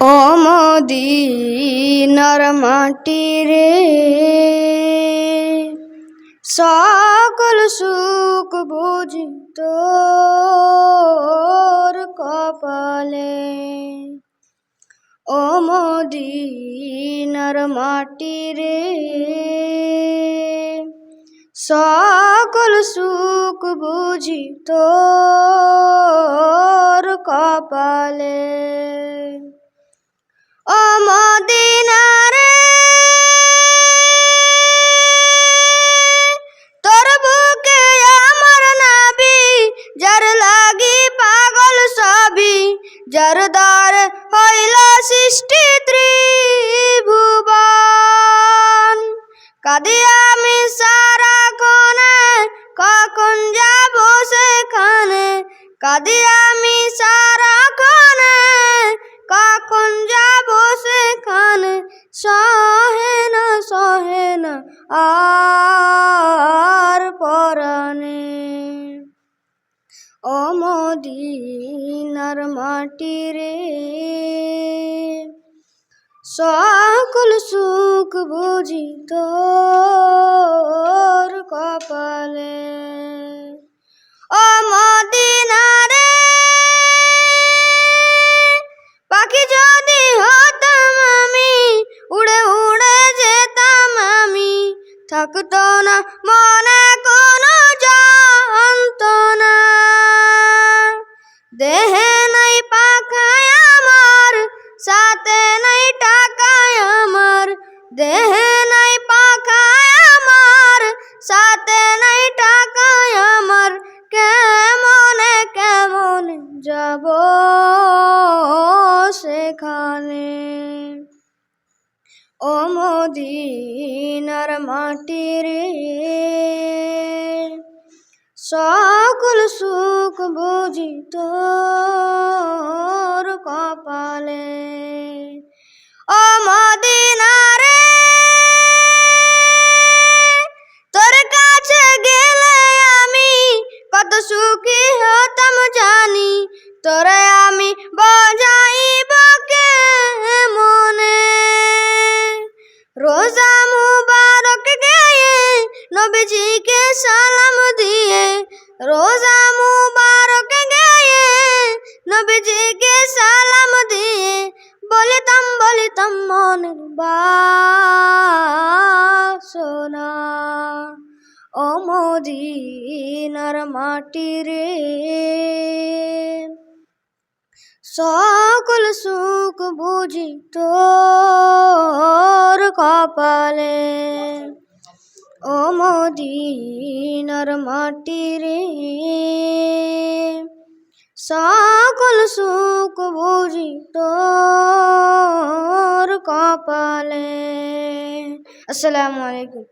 ও মদিনার মাটি রে, সকল সুখ বুঝি কপালে। ও মদিনার মাটি রে, সকল সুখ বুঝি কপালে। দ্বার হইল সৃষ্টি ত্রিভুবন। কাদি আমি সারা কোনে কখন যাব সেখানে? কাদি আমি সারা কোনে কখন যাব সেখানে? সহে না সহে না, আর পরাণে ও মদিনার মাটি রে। সকল সুখ বুঝি তোর কপালে। ও মদিনারে পাখি যদি হতাম আমি, উড়ে উড়ে যেতাম আমি, থাকতো না মনে নাই টাকায় আমার, দেহে নাই পাখায় আমার, সাথে নাই টাকায় আমার, কেমনে কেমন যাব সেখানে? ও মদিনার মাটি রে সকল সুখ বুঝি তোর কপালে। মদিনারে। তোর কাছে গেলে আমি কত সুখী হতাম জানি। তোরে আমি বজাইব কে মনে রোজা মুবারক গেয়ে নবীজিকে সালাম দিয়ে, রোজা মুবারক গেয়ে নবীজিকে সালাম দিয়ে বলিতাম বলিতাম মনের বাসনা। ও মদিনার মাটি রে, সকল সুখ বুঝি তোর কপালে। ও মদিনার মাটি রে, সকল সুখ বুঝি তোর কপালে আসসালামু আলাইকুম।